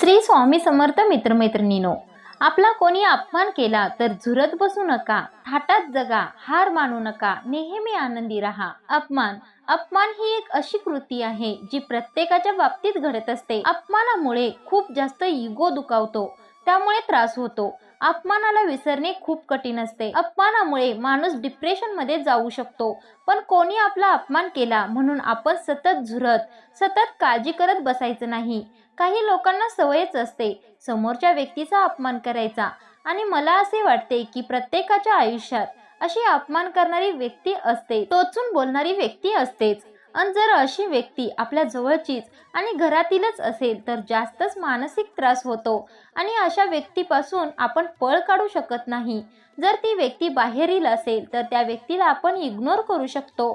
श्री स्वामी समर्थ मित्रमैत्रिणीनो आपला कोणी अपमान केला तर झुरत बसू नका थाटात जगा हार मानू नका नेहमी आनंदी राहा. अपमान अपमान ही एक अशी कृती आहे जी प्रत्येकाच्या बाबतीत घडत असते. अपमानामुळे खूप जास्त इगो दुखावतो त्यामुळे त्रास होतो. अपमानाला विसरणे खूप कठीण असते. अपमानामुळे माणूस डिप्रेशनमध्ये जाऊ शकतो. पण कोणी आपला अपमान केला म्हणून आपण सतत झुरत सतत काळजी करत बसायचं नाही. काही लोकांना सवयच असते समोरच्या व्यक्तीचा अपमान करायचा. आणि मला असे वाटते की प्रत्येकाच्या आयुष्यात अशी अपमान करणारी व्यक्ती असते. टोचून बोलणारी व्यक्ती असतेच. आणि जर अशी व्यक्ती आपल्या जवळचीच आणि घरातीलच असेल तर जास्तच मानसिक त्रास होतो. आणि अशा व्यक्तीपासून आपण पळ काढू शकत नाही. जर ती व्यक्ती बाहेरील असेल तर त्या व्यक्तीला आपण इग्नोर करू शकतो.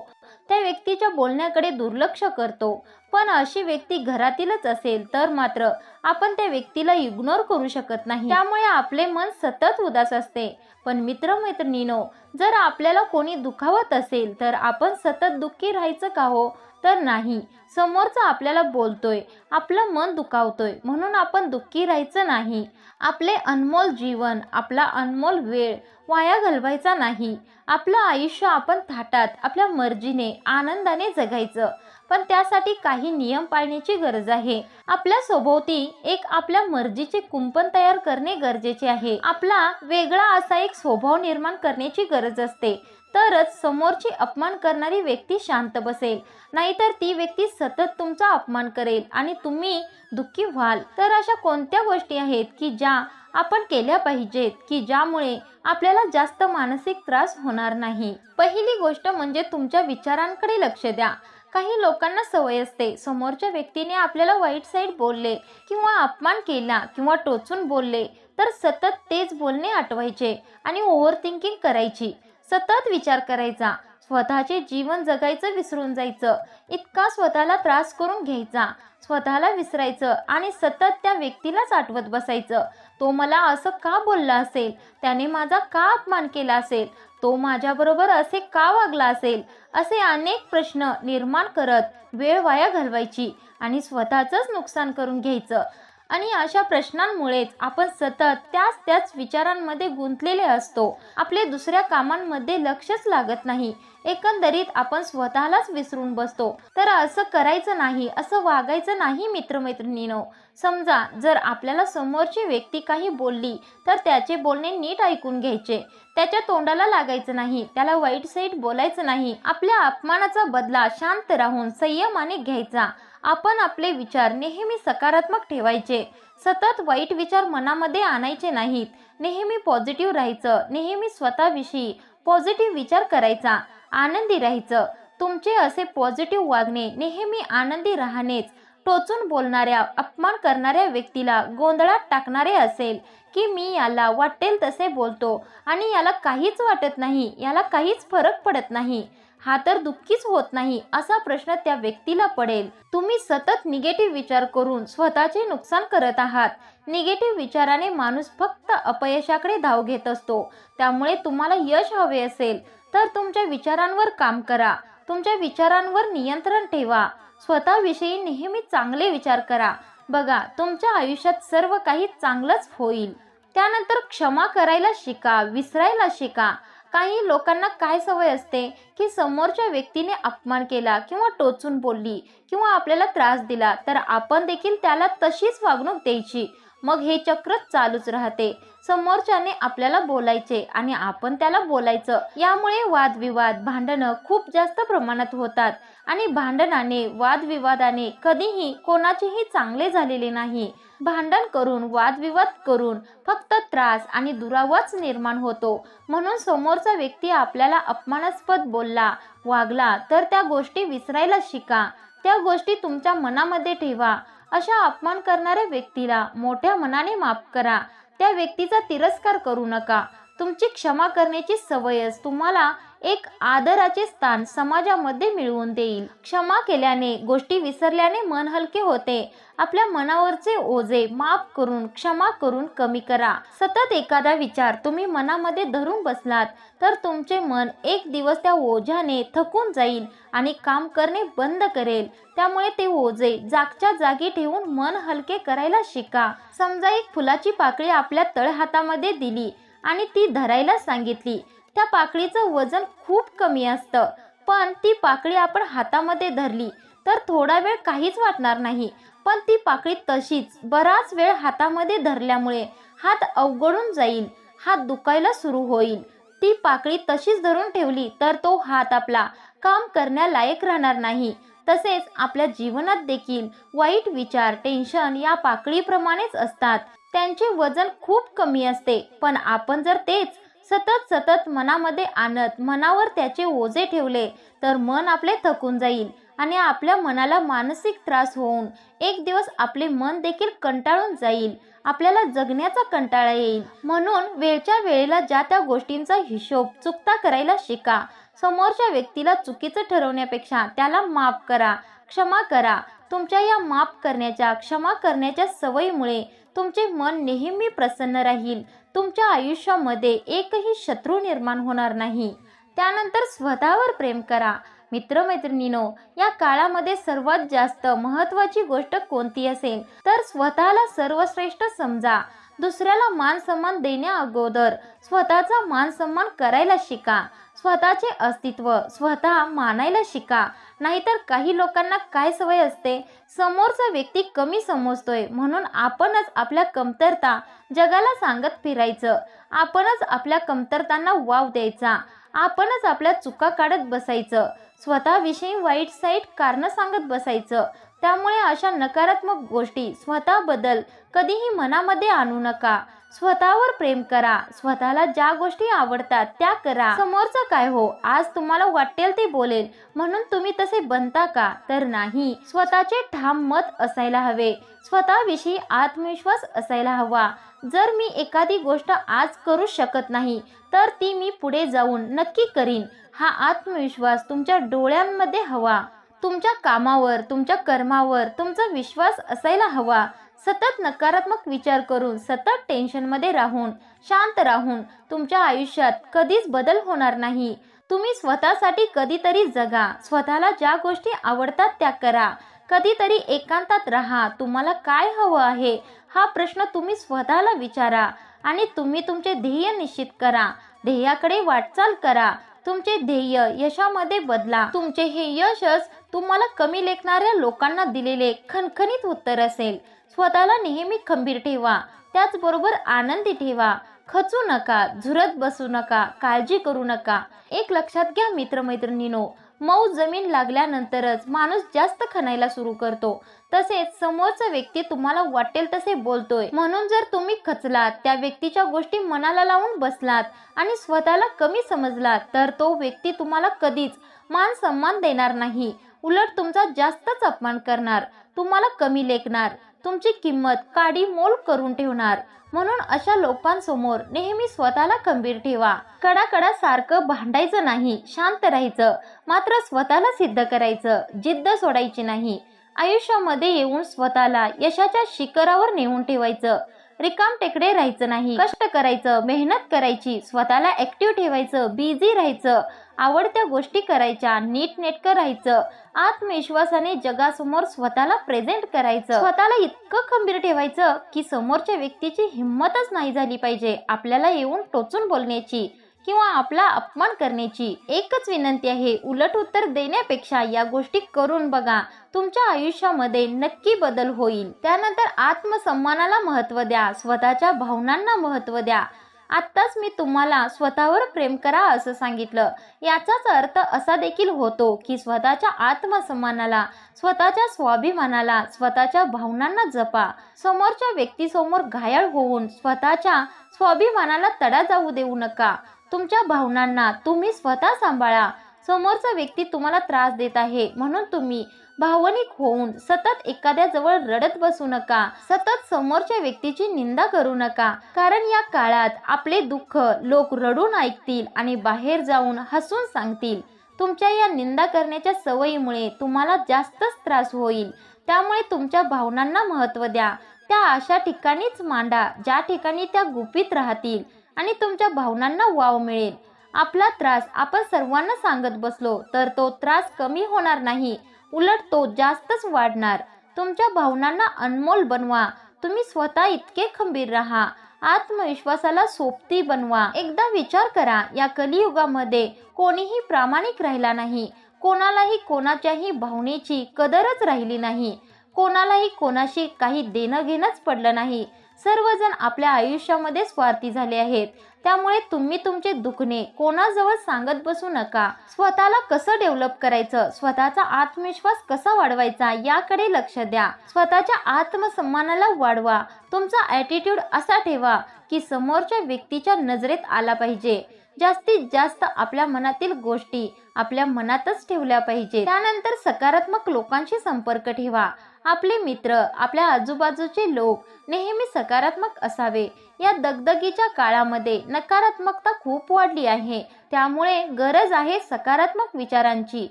त्या व्यक्तीच्या बोलण्याकडे दुर्लक्ष करतो. पण अशी व्यक्ती घरातीलच असेल तर मात्र आपण त्या व्यक्तीला इग्नोर करू शकत नाही. त्यामुळे आपले मन सतत उदास असते. पण मित्रमैत्रिणीनो जर आपल्याला कोणी दुखावत असेल तर आपण सतत दुःखी राहायचं का हो? तर नाही. समोरचा आपल्याला बोलतोय आपलं मन दुखावतोय म्हणून आपण दुःखी राहायचं नाही. आपले अनमोल जीवन आपला अनमोल वेळ वाया घालवायचा नाही. आपलं आयुष्य आपण थाटात आपल्या मर्जीने आनंदाने जगायचं. पण त्यासाठी काही नियम पाळण्याची गरज आहे. आपल्या सभोवती एक आपल्या मर्जीचे कुंपण तयार करणे गरजेचे आहे. आपला वेगळा असा एक स्वभाव निर्माण करण्याची गरज असते. तरच समोरची अपमान करणारी व्यक्ती शांत बसेल. नाहीतर ती व्यक्ती सतत तुमचा अपमान करेल आणि तुम्ही दुःखी व्हाल. तर अशा कोणत्या गोष्टी आहेत की ज्या आपण केल्या पाहिजेत की ज्यामुळे आपल्याला जास्त मानसिक त्रास होणार नाही? पहिली गोष्ट म्हणजे तुमच्या विचारांकडे लक्ष द्या. काही लोकांना सवय असते. समोरच्या व्यक्तीने आपल्याला वाईट साईड बोलले किंवा अपमान केला किंवा टोचून बोलले तर सतत तेच बोलणे आठवायचे आणि ओव्हर थिंकिंग करायची. सतत विचार करायचा. स्वतःचे जीवन जगायचं विसरून जायचं. इतका स्वतःला त्रास करून घ्यायचा. स्वतःला विसरायचं आणि सतत त्या व्यक्तीलाच आठवत बसायचं. तो मला असं का बोलला असेल? त्याने माझा का अपमान केला असेल? तो माझ्याबरोबर असे का वागला असेल? असे अनेक प्रश्न निर्माण करत वेळ वाया घालवायची आणि स्वतःचंच नुकसान करून घ्यायचं. आणि अशा प्रश्नांमुळेच आपण सतत त्याच त्याच विचारांमध्ये गुंतलेले असतो. आपले दुसऱ्या कामांमध्ये लक्षच लागत नाही. एकंदरीत आपण स्वतःलाच विसरून बसतो. तर असं करायचं नाही असं वागायचं नाही मित्रमैत्रिणीनो. समजा जर आपल्याला समोरची व्यक्ती काही बोलली तर त्याचे बोलणे नीट ऐकून घ्यायचे. त्याच्या तोंडाला लागायचं नाही त्याला वाईट साईट बोलायचं नाही. आपल्या अपमानाचा बदला शांत राहून संयमाने घ्यायचा. आपण आपले विचार नेहमी सकारात्मक ठेवायचे. सतत वाईट विचार मनामध्ये आणायचे नाहीत. नेहमी पॉझिटिव्ह राहायचं नेहमी स्वतःविषयी पॉझिटिव्ह विचार करायचा. आनंदी राहायचं. तुमचे असे पॉझिटिव्ह वागणे नेहमी आनंदी राहणेच. टोचून बोलणाऱ्या अपमान करणाऱ्या व्यक्तीला गोंधळात टाकणारे असेल की मी याला वाटेल तसे बोलतो. आणि याला काहीच वाटत नाही याला काहीच फरक पडत नाही. हा तर दुःखीच होत नाही असा प्रश्न त्या व्यक्तीला पडेल. तुम्ही सतत निगेटिव्ह विचार करून स्वतःचे नुकसान करत आहात. निगेटिव्ह विचाराने माणूस फक्त अपयशाकडे धाव घेत असतो. त्यामुळे तुम्हाला यश हवे असेल तर तुमच्या विचारांवर काम करा. तुमच्या विचारांवर नियंत्रण ठेवा. स्वतःविषयी नेहमी चांगले विचार करा. बघा तुमच्या आयुष्यात सर्व काही चांगलंच होईल. त्यानंतर क्षमा करायला शिका विसरायला शिका. काही लोकांना काय सवय असते? की समोरच्या व्यक्तीने अपमान केला किंवा टोचून बोलली किंवा आपल्याला त्रास दिला तर आपण देखील त्याला तशीच वागणूक द्यायची. मग हे चक्र चालूच राहते. समोरच्याने आपल्याला बोलायचे आणि आपण त्याला बोलायचं. यामुळे वादविवाद भांडणं खूप जास्त प्रमाणात होतात आणि भांडणाने वादविवादाने कधीही कोणाचेही चांगले झालेले नाही. भांडण करून वादविवाद करून फक्त त्रास आणि दुरावाच निर्माण होतो. म्हणून समोरचा व्यक्ती आपल्याला अपमानास्पद बोलला वागला तर त्या गोष्टी विसरायला शिका. त्या गोष्टी तुमच्या मनामध्ये ठेवा. अशा अपमान करणाऱ्या व्यक्तीला मोठ्या मनाने माफ करा. त्या व्यक्तीचा तिरस्कार करू नका. तुमची क्षमा करण्याची सवयच तुम्हाला एक आदराचे स्थान समाजामध्ये मिळवून देईल. क्षमा केल्याने गोष्टी विसरल्याने मन हलके होते. आपल्या मनावरचे ओझे माफ करून क्षमा करून कमी करा. सतत एखादा विचार तुम्ही मनामध्ये धरून बसलात तर तुमचे मन एक दिवस त्या ओझ्याने थकून जाईल आणि काम करणे बंद करेल. त्यामुळे ते ओझे जागच्या जागी ठेवून मन हलके करायला शिका. समजा एक फुलाची पाकळी आपल्या तळहातामध्ये दिली आणि ती धरायला सांगितली त्या पाकळीचं वजन खूप कमी असतं. पण ती पाकळी आपण हातामध्ये धरली तर थोडा वेळ काहीच वाटणार नाही. पण ती पाकळी तशीच बराच वेळ हातामध्ये धरल्यामुळे हात अवघडून जाईल हात दुखायला सुरू होईल. ती पाकळी तशीच धरून ठेवली तर तो हात आपला काम करण्यालायक राहणार नाही. तसेच आपल्या जीवनात देखील वाईट विचार टेन्शन या पाकळीप्रमाणेच असतात. त्यांचे वजन खूप कमी असते पण आपण जर तेच सतत सतत मनामध्ये आणत मनावर त्याचे ओझे ठेवले तर मन आपले थकून जाईल आणि आपल्या मनाला मानसिक त्रास होऊन एक दिवस आपले मन देखील कंटाळून जाईल. आपल्याला जगण्याचा कंटाळा येईल. म्हणून वेळच्या वेळेला ज्या त्या गोष्टींचा हिशोब चुकता करायला शिका. समोरच्या व्यक्तीला चुकीचं ठरवण्यापेक्षा त्याला माफ करा क्षमा करा. तुमच्या या माफ करण्याच्या क्षमा करण्याच्या सवयीमुळे तुमचे मन नेहमी प्रसन्न राहील. तुमच्या आयुष्यामध्ये एकही शत्रू निर्माण होणार नाही. त्यानंतर स्वतःवर प्रेम करा. मित्रमैत्रिणीनो या काळामध्ये सर्वात जास्त महत्त्वाची गोष्ट कोणती असेल? तर स्वतःला सर्वश्रेष्ठ समजा. दुसऱ्याला मान सन्मान देण्या अगोदर स्वतःचा मान सन्मान करायला शिका. स्वतःचे अस्तित्व स्वतः मानायला शिका. नाहीतर काही लोकांना काय सवय असते? समोरचा व्यक्ती कमी समजतोय म्हणून आपणच आपल्या कमतरता जगाला सांगत फिरायचं. आपणच आपल्या कमतरतांना वाव द्यायचा. आपणच आपल्या चुका काढत बसायचं. स्वतःविषयी वाईट साईट कारणं सांगत बसायचं. त्यामुळे अशा नकारात्मक गोष्टी स्वतःबद्दल कधीही मनामध्ये आणू नका. स्वतःवर प्रेम करा. स्वतःला ज्या गोष्टी आवडतात त्या करा. समोरचं काय हो? आज तुम्हाला वाटेल ते बोलेल. म्हणून तुम्ही तसे बनता का? तर नाही. स्वतःचे ठाम मत असायला हवे. स्वतःविषयी आत्मविश्वास असायला हवा. जर मी एखादी गोष्ट आज करू शकत नाही तर ती मी पुढे जाऊन नक्की करीन. हा आत्मविश्वास तुमच्या डोळ्यांमध्ये हवा. तुमच्या कामावर तुमच्या कर्मावर तुमचा विश्वास असायला हवा. सतत नकारात्मक विचार करून सतत टेन्शनमध्ये राहून शांत राहून तुमच्या आयुष्यात कधीच बदल होणार नाही. तुम्ही स्वतःसाठी कधीतरी जगा. स्वतःला ज्या गोष्टी आवडतात त्या करा. कधीतरी एकांतात राहा. तुम्हाला काय हवं आहे हा प्रश्न तुम्ही स्वतःला विचारा आणि तुम्ही तुमचे ध्येय निश्चित करा. ध्येयाकडे वाटचाल करा. तुमचे ध्येय यशामध्ये बदला. तुमचे हे यशच तुम्हाला कमी लेखणाऱ्या लोकांना दिलेले खणखणीत उत्तर असेल. स्वतःला नेहमी खंबीर ठेवा. त्याचबरोबर आनंदी ठेवा. खचू नका झुरत बसू नका काळजी करू नका. एक लक्षात घ्या मित्रमैत्रिणीनो मऊ जमीन लागल्यानंतरच माणूस जास्त खणायला सुरू करतो. तसेच समोरचा व्यक्ती तुम्हाला वाटेल तसे बोलतोय. म्हणून जर तुम्ही खचलात त्या व्यक्तीच्या गोष्टी मनाला लावून बसलात आणि स्वतःला कमी समजलात तर तो व्यक्ती तुम्हाला कधीच मान सन्मान देणार नाही. उलट तुमचा जास्तच अपमान करणार. तुम्हाला कमी लेखणार. तुमची किंमत काडी मोल करून ठेवणार. म्हणून अशा लोकांसमोर नेहमी स्वतःला खंबीर ठेवा. कडाकडा सारखं भांडायचं नाही शांत राहायचं. मात्र स्वतःला सिद्ध करायचं जिद्द सोडायची नाही. आयुष्यामध्ये येऊन स्वतःला यशाच्या शिखरावर नेऊन ठेवायचं. रिकाम टेकडे राहायचं नाही. कष्ट करायचं मेहनत करायची स्वतःला ऍक्टिव्ह ठेवायचं बिझी राहायचं. आवडत्या गोष्टी करायच्या नीटनेटकं राहायचं आत्मविश्वासाने जगासमोर स्वतःला प्रेझेंट करायचं. स्वतःला इतकं खंबीर ठेवायचं की समोरच्या व्यक्तीची हिंमतच नाही झाली पाहिजे आपल्याला येऊन टोचून बोलण्याची किंवा आपला अपमान करण्याची. एकच विनंती आहे उलट उत्तर देण्यापेक्षा या गोष्टी करून बघा. तुमच्या आयुष्यामध्ये नक्की बदल होईल. त्यानंतर आत्मसन्मानाला महत्त्व द्या स्वतःच्या भावनांना महत्त्व द्या. आत्ताच मी तुम्हाला स्वतःवर प्रेम करा असं सांगितलं. याचाच अर्थ असा देखील होतो की स्वतःच्या आत्मसन्मानाला स्वतःच्या स्वाभिमानाला स्वतःच्या भावनांना जपा. समोरच्या व्यक्तीसमोर घायाळ होऊन स्वतःच्या स्वाभिमानाला तडा जाऊ देऊ नका. तुमच्या भावनांना तुम्ही स्वतः सांभाळा. समोरचा व्यक्ती तुम्हाला त्रास देत आहे म्हणून तुम्ही भावनिक होऊन सतत एखाद्या जवळ रडत बसू नका. सतत समोरच्या व्यक्तीची निंदा करू नका. कारण या काळात आपले दुःख लोक रडून ऐकतील आणि बाहेर जाऊन हसून सांगतील. तुमच्या या निंदा करण्याच्या सवयीमुळे तुम्हाला जास्तच त्रास होईल. त्यामुळे तुमच्या भावनांना महत्त्व द्या. त्या अशा ठिकाणीच मांडा ज्या ठिकाणी त्या गुपित राहतील आणि तुमच्या भावनांना वाव मिळेल. आपला त्रास आपण सर्वांना सांगत बसलो तर तो त्रास कमी होणार नाही. उलट तो जास्तच वाढणार. तुमच्या भावनांना अनमोल बनवा. तुम्ही स्वतः इतके खंबीर राहा. आत्मविश्वासाला सोबती बनवा. एकदा विचार करा या कलियुगामध्ये कोणीही प्रामाणिक राहिला नाही. कोणालाही कोणाच्याही भावनेची कदरच राहिली नाही. कोणालाही कोणाशी काही देणं घेणंच पडलं नाही. सर्वजण आपल्या आयुष्यामध्ये स्वार्थी झाले आहेत. त्यामुळे तुम्ही तुमचे दुखणे कोणाजवळ सांगत बसू नका. स्वतःला कसं डेव्हलप करायचं? स्वतःचा आत्मविश्वास कसा वाढवायचा याकडे लक्ष द्या. स्वतःच्या आत्मसन्मानाला वाढवा. तुमचा ॲटिट्यूड असा ठेवा की समोरच्या व्यक्तीच्या नजरेत आला पाहिजे. जास्तीत जास्त आपल्या मनातील गोष्टी आपल्या मनातच ठेवल्या पाहिजे त्यानंतर सकारात्मक लोकांशी संपर्क ठेवा. आपले मित्र आपल्या आजूबाजूचे लोक नेहमी सकारात्मक असावे. या दगदगीच्या काळामध्ये नकारात्मकता खूप वाढली आहे. त्यामुळे गरज आहे सकारात्मक विचारांची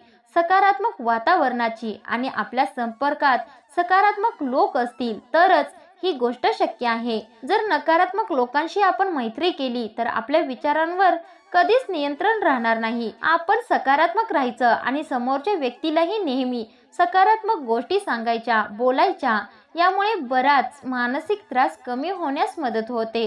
सकारात्मक वातावरणाची आणि आपल्या संपर्कात सकारात्मक लोक असतील तरच ही गोष्ट शक्य आहे. जर नकारात्मक लोकांशी आपण मैत्री केली तर आपल्या विचारांवर कधीच नियंत्रण राहणार नाही. आपण सकारात्मक राहायचं आणि समोरच्या व्यक्तीलाही नेहमी सकारात्मक गोष्टी सांगायच्या बोलायच्या यामुळे बराच मानसिक त्रास कमी होण्यास मदत होते.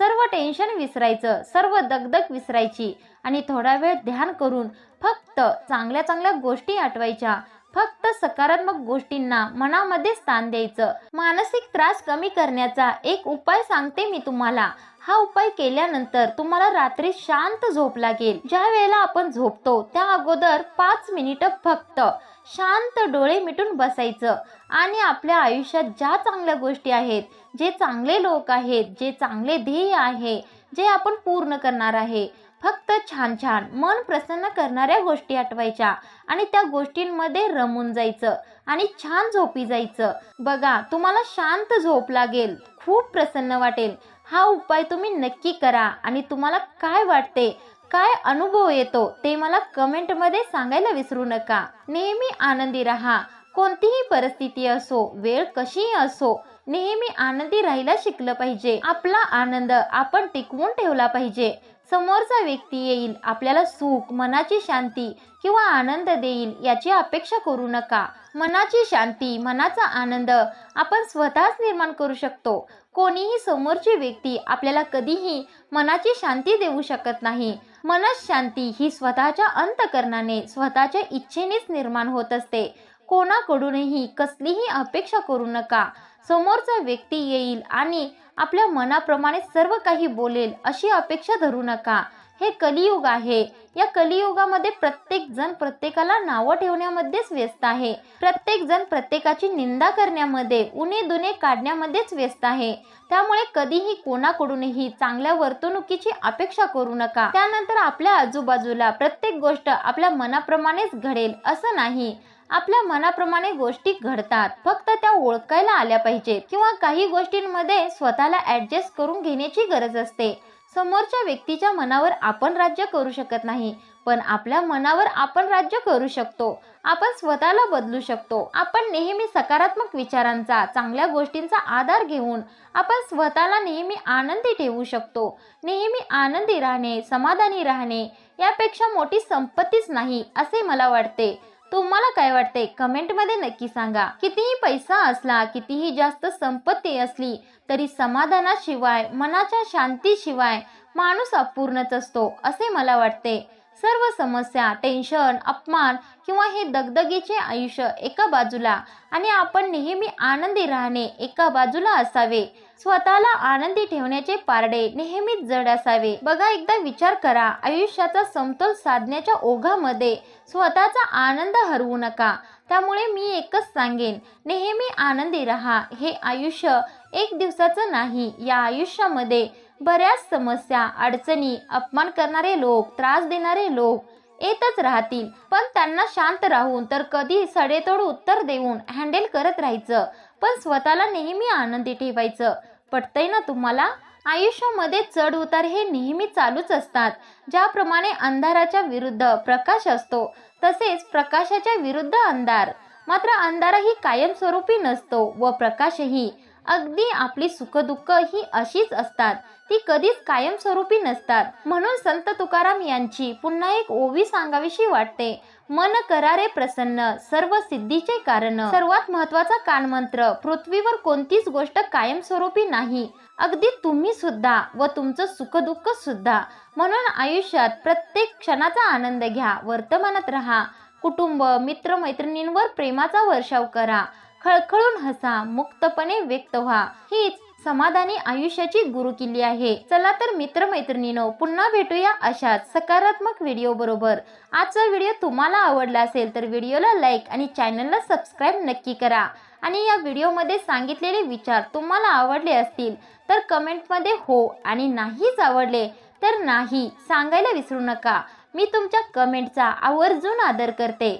सर्व टेन्शन विसरायचं सर्व दगदग विसरायची आणि थोडा वेळ ध्यान करून फक्त चांगल्या चांगल्या गोष्टी आठवायच्या. फक्त सकारात्मक गोष्टींना मनामध्ये स्थान द्यायचं. मानसिक त्रास कमी करण्याचा एक उपाय सांगते मी तुम्हाला. हा उपाय केल्यानंतर तुम्हाला रात्री शांत झोप लागेल. ज्या वेळेला आपण झोपतो त्या अगोदर पाच मिनिटं फक्त शांत डोळे मिटून बसायचं. आणि आपल्या आयुष्यात ज्या चांगल्या गोष्टी आहेत जे चांगले लोक आहेत जे चांगले ध्येय आहे जे आपण पूर्ण करणार आहे फक्त छान छान मन प्रसन्न करणाऱ्या गोष्टी आठवायच्या आणि त्या गोष्टींमध्ये रमून जायचं आणि छान झोपी जायचं. बघा तुम्हाला शांत झोप लागेल खूप प्रसन्न वाटेल. हा उपाय तुम्ही नक्की करा आणि तुम्हाला काय वाटते? काय अनुभव येतो ते मला कमेंटमध्ये सांगायला विसरू नका. नेहमी आनंदी राहा. कोणतीही परिस्थिती असो वेळ कशीही असो नेहमी आनंदी राहायला शिकलं पाहिजे. आपला आनंद आपण टिकवून ठेवला पाहिजे. समोरचा व्यक्ती येईल आपल्याला सुख मनाची शांती किंवा आनंद देईल याची अपेक्षा करू नका. मनाची शांती मनाचा आनंद आपण स्वतःच निर्माण करू शकतो. कोणीही समोरची व्यक्ती आपल्याला कधीही मनाची शांती देऊ शकत नाही. मनशांती ही स्वतःच्या अंतकरणाने स्वतःच्या इच्छेनेच निर्माण होत असते. कोणाकडूनही कसलीही अपेक्षा करू नका. समोरचा व्यक्ती येईल आणि आपल्या मनाप्रमाणे सर्व काही बोलेल अशी अपेक्षा धरू नका. हे कलियुग आहे. या कलियुगामध्ये प्रत्येक जण प्रत्येकाला नावं ठेवण्यामध्येच व्यस्त आहे. प्रत्येक जण प्रत्येकाची निंदा करण्यामध्ये उणे दुने काढण्यामध्येच व्यस्त आहे. त्यामुळे कधीही कोणाकडूनही चांगल्या वर्तणुकीची अपेक्षा करू नका. त्यानंतर आपल्या आजूबाजूला प्रत्येक गोष्ट आपल्या मनाप्रमाणेच घडेल असं नाही. आपल्या मनाप्रमाणे गोष्टी घडतात. फक्त त्या ओळखायला आल्या पाहिजेत किंवा काही गोष्टींमध्ये स्वतःला ऍडजस्ट करून घेण्याची गरज असते. समोरच्या व्यक्तीच्या मनावर आपण राज्य करू शकत नाही पण आपल्या मनावर आपण राज्य करू शकतो. आपण स्वतःला बदलू शकतो. आपण नेहमी सकारात्मक विचारांचा चांगल्या गोष्टींचा आधार घेऊन आपण स्वतःला नेहमी आनंदी ठेवू शकतो. नेहमी आनंदी राहणे समाधानी राहणे यापेक्षा मोठी संपत्तीच नाही असे मला वाटते. तुम्हाला काय वाटते कमेंटमध्ये नक्की सांगा. कितीही पैसा असला कितीही जास्त संपत्ती असली तरी समाधानाशिवाय मनाच्या शांतीशिवाय माणूस अपूर्णच असतो असे मला वाटते. सर्व समस्या टेन्शन अपमान किंवा हे दगदगीचे आयुष्य एका बाजूला आणि आपण नेहमी आनंदी राहणे एका बाजूला असावे. स्वतःला आनंदी ठेवण्याचे पारडे नेहमीच जड असावे. बघा एकदा विचार करा. आयुष्याचा समतोल साधण्याच्या ओघामध्ये स्वतःचा आनंद हरवू नका. त्यामुळे मी एकच सांगेन नेहमी आनंदी राहा. हे आयुष्य एक दिवसाचं नाही या आयुष्यामध्ये बऱ्याच समस्या अडचणी अपमान करणारे लोक त्रास देणारे लोक येतच राहतील. पण त्यांना शांत राहून तर कधी सडेतोड उत्तर देऊन हँडल करत राहायचं. पण स्वतःला नेहमी आनंदी ठेवायचं. पटतंय ना तुम्हाला? आयुष्यामध्ये चढ उतार हे नेहमी चालूच असतात. ज्याप्रमाणे अंधाराच्या विरुद्ध प्रकाश असतो तसेच प्रकाशाच्या विरुद्ध अंधार. मात्र अंधारही कायमस्वरूपी नसतो व प्रकाशही. अगदी आपली सुखदुःख ही अशीच असतात. ती कधीच कायमस्वरूपी नसतात. म्हणून संत तुकाराम यांची पुन्हा एक ओवी सांगावीशी वाटते. मन करारे प्रसन्न सर्व सिद्धीचे कारण. सर्वात महत्त्वाचा कानमंत्र पृथ्वीवर कोणतीच गोष्ट कायमस्वरूपी नाही. अगदी तुम्ही सुद्धा व तुमचं सुखदुःख सुद्धा. म्हणून आयुष्यात प्रत्येक क्षणाचा आनंद घ्या वर्तमानात राहा. कुटुंब मित्रमैत्रिणींवर प्रेमाचा वर्षाव करा. खळखळून हसा मुक्तपणे व्यक्त व्हा. हीच समाधानी आयुष्याची गुरुकिल्ली आहे. चला तर मित्रमैत्रिणीनो पुन्हा भेटूया अशाच सकारात्मक व्हिडिओ बरोबर. आजचा व्हिडिओ तुम्हाला आवडला असेल तर व्हिडिओला लाईक आणि चॅनलला सबस्क्राईब नक्की करा. आणि या व्हिडिओमध्ये सांगितलेले विचार तुम्हाला आवडले असतील तर कमेंटमध्ये हो आणि नाहीच आवडले तर नाही सांगायला विसरू नका. मी तुमच्या कमेंटचा आवर्जून आदर करते.